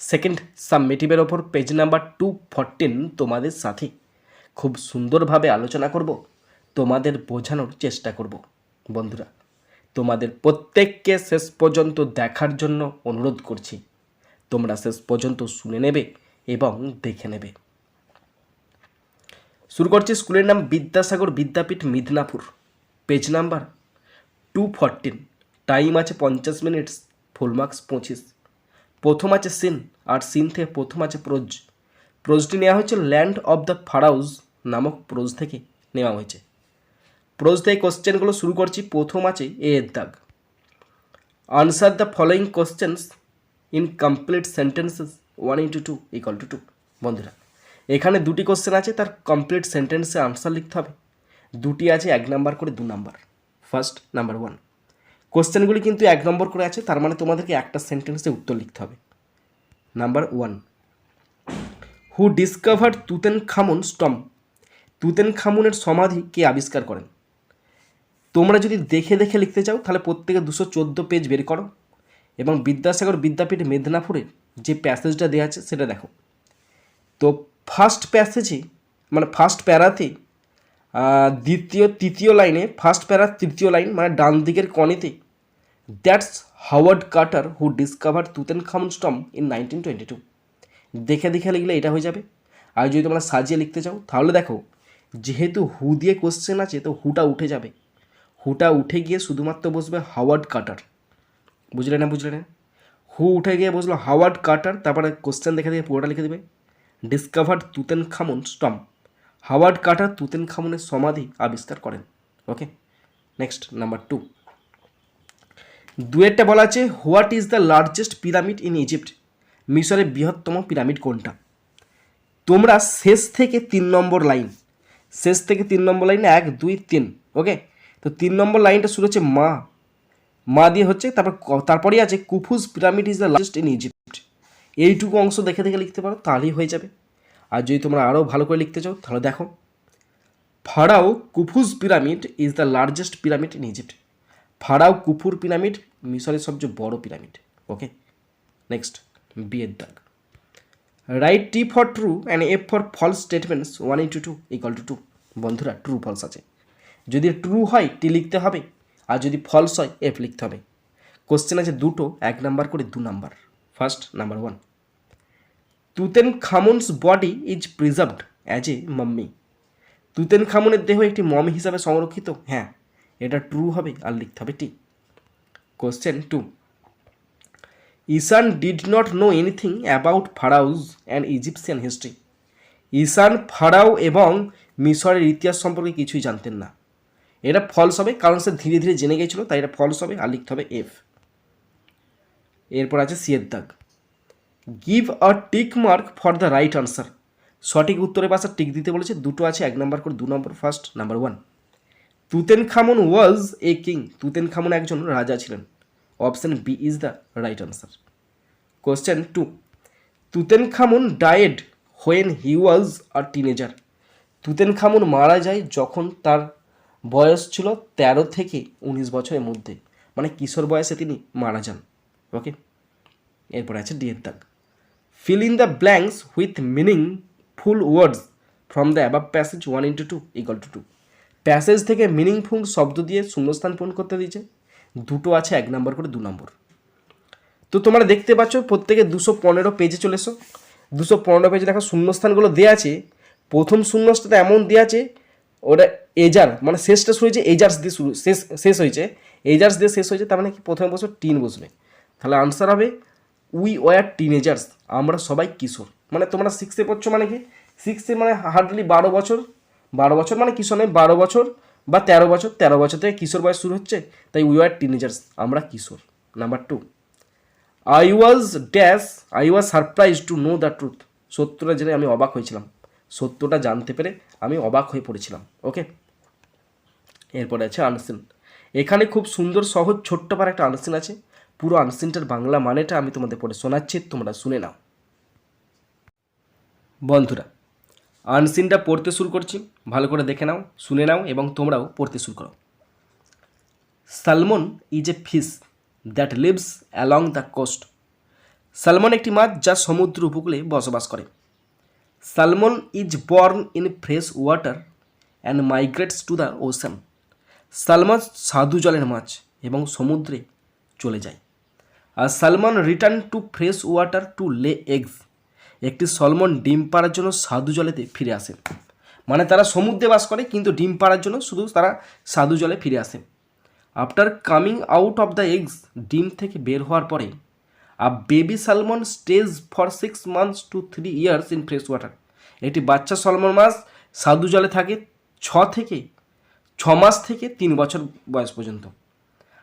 Second সাবমিটিভের ওপর page number two fourteen তোমাদের সাথে। খুব সুন্দরভাবে আলোচনা করব, তোমাদের বোঝানোর চেষ্টা করব। বন্ধুরা, তোমাদের প্রত্যেককে শেষ পর্যন্ত দেখার জন্য অনুরোধ করছি। তোমরা শেষ পর্যন্ত শুনে নেবে এবং দেখে নেবে। শুরু করছি স্কুলের নাম Vidyasagar Vidyapith Midnapore. Page number two fourteen time আছে পঞ্চাশ মিনিটস ফুল মার্কস পঁচিশ। প্রথম আছে সিন, আর সিন থেকে প্রথম আছে প্রোজ। প্রোজটি নেওয়া হয়েছে ল্যান্ড অফ দ্য ফারাউজ নামক প্রোজ থেকে নেওয়া হয়েছে। প্রোজ থেকে কোশ্চেনগুলো শুরু করছি, প্রথম আছে এ এর দাগ। Answer the following questions in complete sentences one into two equal to two. বন্ধুরা, এখানে দুটি কোশ্চেন আছে, তার কমপ্লিট সেন্টেন্সে আনসার লিখতে হবে। দুটি আছে এক নাম্বার করে দু নাম্বার। First, number one. কোশ্চেনগুলি কিন্তু এক নম্বর করে আছে, তার মানে তোমাদেরকে একটা সেন্টেন্সে উত্তর লিখতে হবে। Number one who discover Tutankhamun's storm তুতেন খামুনের সমাধি কে আবিষ্কার করেন? তোমরা যদি দেখে দেখে লিখতে চাও, তাহলে প্রত্যেকে দুশো চোদ্দ পেজ বের করো এবং বিদ্যাসাগর বিদ্যাপীঠ মেদিনীপুরের যে প্যাসেজটা দেওয়া আছে, সেটা দেখো। তো ফার্স্ট প্যাসেজে মানে ফার্স্ট প্যারাতে দ্বিতীয়, তৃতীয় লাইনে ফার্স্ট প্যারার তৃতীয় লাইন মানে ডান দিকের কনেতে that's Howard Carter who discover Tutankhamun's storm in nineteen twenty two দেখে দেখে লিখলে এটা হয়ে যাবে। আর যদি তোমরা সাজিয়ে লিখতে চাও, তাহলে দেখো, যেহেতু হু দিয়ে কোশ্চেন আছে, তো হুটা উঠে যাবে। হুটা উঠে গিয়ে শুধুমাত্র বসবে হাওয়ার্ড কার্টার বুঝলে না বুঝলে না? হু উঠে গিয়ে বসল হাওয়ার্ড কার্টার তারপরে কোশ্চেন দেখে দিয়ে পুরোটা লিখে দেবে। ডিসকভার্ড তুতেন খামন স্টম হাওয়ার্ড কার্টার তুতেন খামনের সমাধি আবিষ্কার করেন। ওকে? Next, number two. দুয়েরটা বলা আছে, what is the largest pyramid in Egypt? মিশরের বৃহত্তম পিরামিড কোনটা? তোমরা শেষ থেকে তিন নম্বর লাইন, শেষ থেকে তিন নম্বর লাইন এক, দুই, তিন, ওকে? তো তিন নম্বর লাইনটা শুরু হচ্ছে মা। মা দিয়ে হচ্ছে, তারপর তারপরেই আছে Khufu's pyramid is the largest in Egypt. এইটুকু অংশ দেখে দেখে লিখতে পারো, তাহলেই হয়ে যাবে। আর যদি তোমরা আরও ভালো করে লিখতে চাও, তাহলে দেখো। Pharaoh Khufu's pyramid is the largest pyramid in Egypt pharaoh কুফুর পিরামিড মিশরের সবচেয়ে বড় পিরামিড ওকে নেক্সট বিয়ের দাগ। Write T for true and F for false statements one into two equal to two বন্ধুরা ট্রু ফলস আছে। যদি true হয় টি লিখতে হবে। আর যদি ফলস হয় এফ লিখতে হবে। কোশ্চেন আছে দুটো, এক নাম্বার করে দু number first number one Tutankhamun's body is preserved as a mummy. তুতেন খামুনের দেহ একটি মমি হিসাবে সংরক্ষিত? হ্যাঁ এটা ট্রু হবে আর লিখতে হবে T. Question two. Ishan did not know anything about pharaohs and Egyptian history. Ishan, pharaoh এবং মিশরের ইতিহাস সম্পর্কে কিছুই জানতেন না। এটা ফলস হবে কারণ সে ধীরে ধীরে জেনে গেছিল, তাই এটা ফলস হবে আর লিখতে হবে এফ এরপর আছে সিয়ের দাগ। Give a tick mark for the right answer সঠিক উত্তরের পাশে টিক দিতে বলেছে, দুটো আছে, এক নম্বর করে, দু number first number one Tutankhamun was a king Tutankhamun একজন রাজা ছিলেন। Option B is the right answer question two Tutankhamun died when he was a teenager Tutankhamun মারা যায় যখন তার বয়স ছিল তেরো থেকে উনিশ বছরের মধ্যে। মানে কিশোর বয়সে তিনি মারা যান। ওকে এরপরে আছে ডি এর দাগ fill in the blanks with meaningful words from the above passage one into two equal to two passage থেকে মিনিংফুল শব্দ দিয়ে শূন্যস্থান পূরণ করতে দিয়েছে। দুটো আছে এক নম্বর করে দু নম্বর। তো তোমরা দেখতে পাচ্ছ প্রত্যেকে দুশো পনেরো পেজে চলে এসো। দুশো পনেরো পেজে দেখো শূন্যস্থানগুলো দেওয়া আছে। প্রথম শূন্যস্থানটা এমন দেওয়া আছে, ওটা এজার মানে শেষটা শুরু হয়েছে এজার্স দিয়ে শুরু, শেষ শেষ হয়েছে। এজার্স দিয়ে শেষ হয়েছে, তার মানে কি? প্রথমে বসবে টিন বসবে। তাহলে আনসার হবে উই ওয়ার টিনেজার্স আমরা সবাই কিশোর। মানে তোমরা সিক্সে পড়ছো মানে কি? সিক্সে মানে হার্ডলি বারো বছর। বারো বছর মানে কিশোর নয়, বারো বছর বা তেরো বছর। তেরো বছর থেকে কিশোর বয়স শুরু হচ্ছে, তাই উই আর টিনেজার্স আমরা কিশোর। Number two I was dash I was surprise to know the truth সত্যটা জেনে আমি অবাক হয়েছিলাম। সত্যটা জানতে পেরে আমি অবাক হয়ে পড়েছিলাম। ওকে এরপরে আছে আনসিন এখানে খুব সুন্দর, সহজ, ছোট্ট পার একটা আনসিন আছে। পুরো আনসিনটার বাংলা মানেটা আমি তোমাদের পড়ে শোনাচ্ছি, তোমরা শুনে নাও। বন্ধুরা আনসিনটা পড়তে শুরু করছি, ভালো করে দেখে নাও, শুনে নাও এবং তোমরাও পড়তে শুরু করো। Salmon is a fish that lives along the coast salmon একটি মাছ যা সমুদ্র উপকূলে বসবাস করে। Salmon is born in fresh water and migrates to the ocean salmon সাধু জলের মাছ এবং সমুদ্রে চলে যায়। Salmon return to fresh water to lay eggs. একটি সলমন ডিম পাড়ার জন্য সাধু জলেতে ফিরে আসে। মানে তারা সমুদ্রে বাস করে, কিন্তু ডিম পাড়ার জন্য শুধু তারা সাধু জলে ফিরে আসে। After coming out of the eggs ডিম থেকে বের হওয়ার পরে a baby salmon stage for six months to three years in fresh water একটি বাচ্চা সলমন মাছ সাধু জলে থাকে ছ থেকে, ছ মাস থেকে তিন বছর বয়স পর্যন্ত।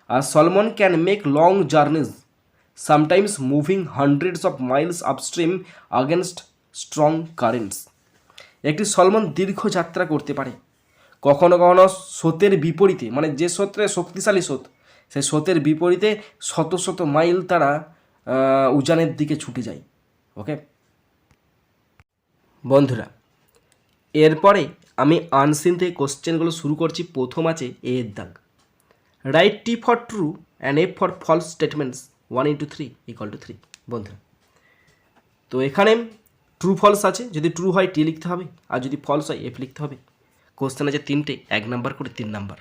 আর salmon can make long journeys sometimes moving hundreds of miles upstream against strong currents একটি সলমন দীর্ঘ যাত্রা করতে পারে। কখনো কখনো স্রোতের বিপরীতে মানে যে স্রোতে শক্তিশালী স্রোত, সেই স্রোতের বিপরীতে শত শত মাইল তারা উজানের দিকে ছুটে যায়। ওকে? বন্ধুরা, এরপরে আমি আনসিন থেকে কোশ্চেনগুলো শুরু করছি। প্রথম আছে এ এর দাগ। Write T for true and A for false statements. One into three equal to three বন্ধুরা। তো এখানে ট্রু ফলস আছে। যদি ট্রু হয় টি লিখতে হবে। আর যদি ফলস হয় এফ লিখতে হবে। কোশ্চেন আছে তিনটে, এক নাম্বার করে তিন number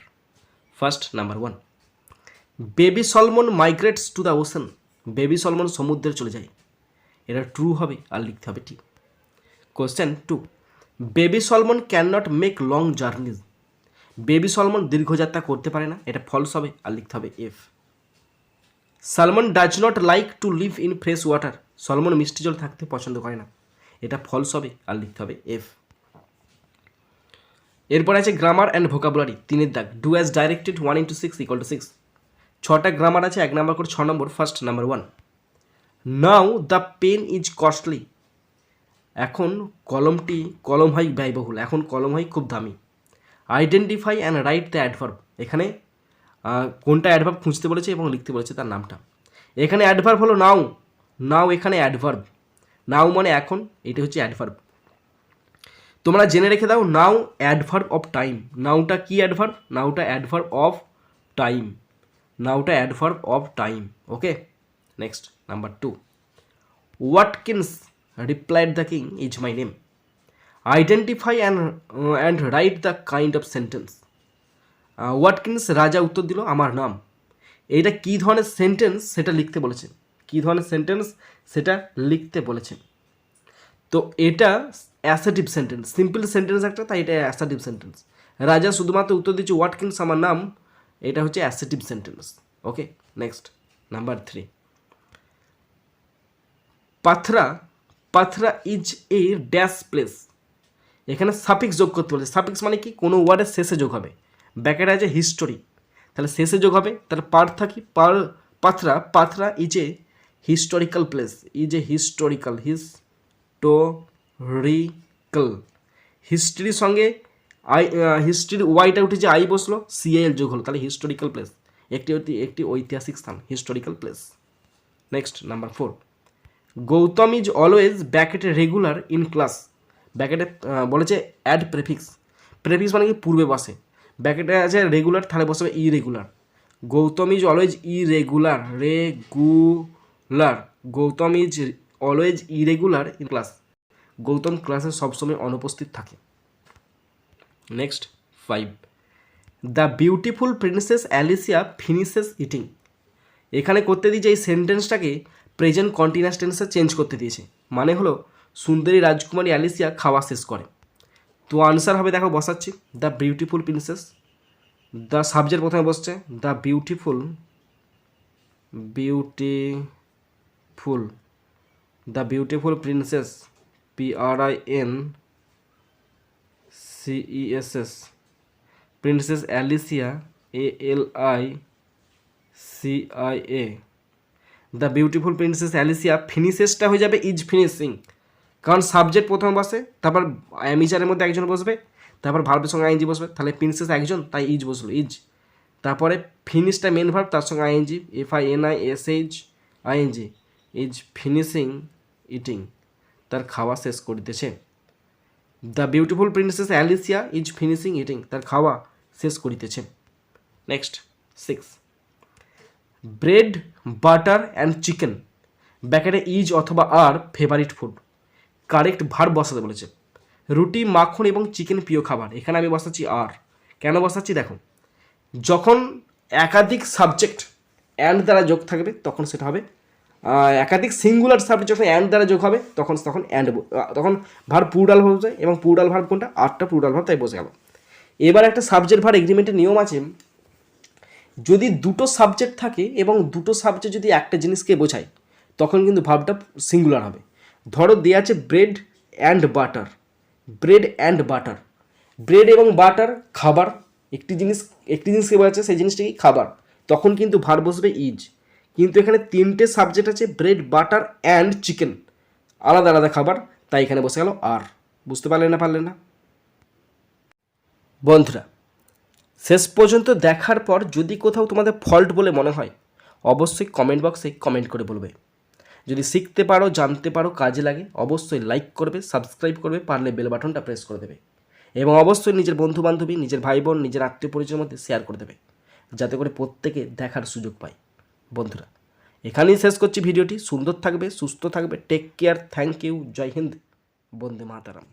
first number one baby salmon migrates to the ocean baby salmon সমুদ্রে চলে যায়। এটা ট্রু হবে, আর লিখতে হবে T question two baby salmon can not make long journeys baby salmon দীর্ঘযাত্রা করতে পারে না। এটা ফলস হবে, আর লিখতে হবে F salmon does not like to live in fresh water salmon মিষ্টি জল থাকতে পছন্দ করে না। এটা ফলস হবে, আর লিখতে হবে এফ এরপর আছে গ্রামার অ্যান্ড ভোকাবুলারি তিনের দাগ। Do as directed one into six equal to six ছটা গ্রামার আছে, এক নাম্বার করে ছ number first number one now the pen is costly এখন কলমটি, কলম হয় ব্যয়বহুল। এখন কলম হয় খুব দামি। Identify and write the adverb এখানে কোনটা অ্যাডভার্ব খুঁজতে বলেছে এবং লিখতে বলেছে তার নামটা। এখানে অ্যাডভার্ব হলো নাও নাও এখানে অ্যাডভার্ব নাও মানে এখন, এটা হচ্ছে অ্যাডভার্ব তোমরা জেনে রেখে দাও নাও অ্যাডভার্ব অফ টাইম নাওটা কি অ্যাডভার্ব নাওটা adverb of time নাওটা adverb of time okay next number two Watkins replied the king is my name identify and and write the kind of sentence Watkins রাজা উত্তর দিল, আমার নাম। এইটা কী ধরনের সেন্টেন্স সেটা লিখতে বলেছে কী ধরনের সেন্টেন্স সেটা লিখতে বলেছে তো এটা অ্যাসাটিভ সেন্টেন্স সিম্পল সেন্টেন্স একটা, তাই এটা অ্যাসাটিভ সেন্টেন্স রাজা শুধুমাত্র উত্তর দিচ্ছে ওয়াটকিন্স, আমার নাম। এটা হচ্ছে assertive sentence okay next number three Pathra Pathra is a dash place এখানে সাফিক্স যোগ করতে বলেছে। সাফিক্স মানে কি? কোনো ওয়ার্ডের শেষে যোগ হবে। ব্যাকেটে আছে হিস্টোরি তাহলে শেষে যোগ হবে, তাহলে পার থাকি, পার, Pathra Pathra is a historical place is a historical historical হিস্ট্রির সঙ্গে আই হিস্ট্রির ওয়াইটা উঠেছে আই বসল সিএল যোগ হলো, তাহলে হিস্টোরিক্যাল প্লেস একটি একটি ঐতিহাসিক স্থান historical place next number four Gautam is always ব্যাকেটে regular in class ব্যাকেটে বলেছে অ্যাড প্রেফিক্স প্রেফিক্স মানে কি? পূর্বে বসে। ব্যাকেটে আছে রেগুলার তাহলে বসবে irregular Gautam is always irregular regular Gautam is always irregular in class Gautam ক্লাসে সবসময় অনুপস্থিত থাকে। Next five the beautiful princess Alicia finishes eating এখানে করতে দিয়েছে এই সেন্টেন্সটাকে প্রেজেন্ট কন্টিনিউয়াস টেন্সে চেঞ্জ করতে দিয়েছে। মানে হলো, সুন্দরী রাজকুমারী অ্যালিসিয়া খাওয়া শেষ করে। তো আনসার হবে, দেখো বসাচ্ছি। The beautiful princess the subject প্রথমে বসছে the beautiful beautiful the beautiful princess P R I N C E S S princess Alicia A L I C I A the beautiful princess Alicia ফিনিশেসটা হয়ে যাবে is finishing কারণ subject প্রথম বসে, তারপর অ্যামিচারের মধ্যে একজন বসবে, তারপর ভার্বের সঙ্গে আইএনজি বসবে, তাহলে প্রিন্সেস একজন, তাই ইজ বসল ইজ তারপরে ফিনিশটা মেন ভার্ব তার সঙ্গে I N G F I N I S H I N G is finishing eating তার খাওয়া শেষ করিতেছে the beautiful princess Alicia is finishing eating তার খাওয়া শেষ করিতেছে next six bread butter and chicken ব্যাকেটে is অথবা আর ফেভারিট ফুড কারেক্ট ভার বসাতে বলেছে। রুটি, মাখন এবং চিকেন প্রিয় খাবার। এখানে আমি বসাচ্ছি আর। কেন বসাচ্ছি? দেখো। যখন একাধিক সাবজেক্ট অ্যান্ড দ্বারা যোগ থাকবে, তখন সেটা হবে একাধিক সিঙ্গুলার সাবজেক্ট যখন অ্যান্ড দ্বারা যোগ হবে, তখন তখন অ্যান্ড তখন ভার পুরুডাল ভাব যায় এবং পুরুডাল ভার কোনটা? আটটা পুরুডাল ভাব তাই বসে গেল এবার একটা সাবজেক্ট ভার এগ্রিমেন্টের নিয়ম আছে। যদি দুটো সাবজেক্ট থাকে এবং দুটো সাবজেক্ট যদি একটা জিনিসকে বোঝায়, তখন কিন্তু ভাবটা সিঙ্গুলার হবে। ধরো দেওয়া আছে bread and butter bread and butter bread এবং বাটার খাবার, একটি জিনিস, একটি জিনিসকে বোঝাচ্ছে সেই জিনিসটা কি? খাবার। তখন কিন্তু ভার বসবে ইজ কিন্তু এখানে তিনটে সাবজেক্ট আছে ব্রেড বাটার অ্যান্ড চিকেন আলাদা আলাদা খাবার, তাই এখানে বসে গেল আর বুঝতে পারলে না পারলে না? বন্ধুরা, শেষ পর্যন্ত দেখার পর যদি কোথাও তোমাদের ফল্ট বলে মনে হয়, অবশ্যই কমেন্ট বক্সে কমেন্ট করে বলবে। যদি শিখতে পারো, জানতে পারো, কাজে লাগে, অবশ্যই লাইক করবে সাবস্ক্রাইব করবে, পারলে বেল বাটনটা প্রেস করে দেবে। এবং অবশ্যই নিজের বন্ধু বান্ধবী নিজের ভাই বোন নিজের আত্মীয় পরিচয়ের মধ্যে শেয়ার করে দেবে, যাতে করে প্রত্যেকে দেখার সুযোগ পায়। বন্ধুরা, এখানেই শেষ করছি ভিডিওটি। সুন্দর থাকবে, সুস্থ থাকবে। টেক কেয়ার থ্যাংক ইউ জয় হিন্দ, বন্দে মাতারাম।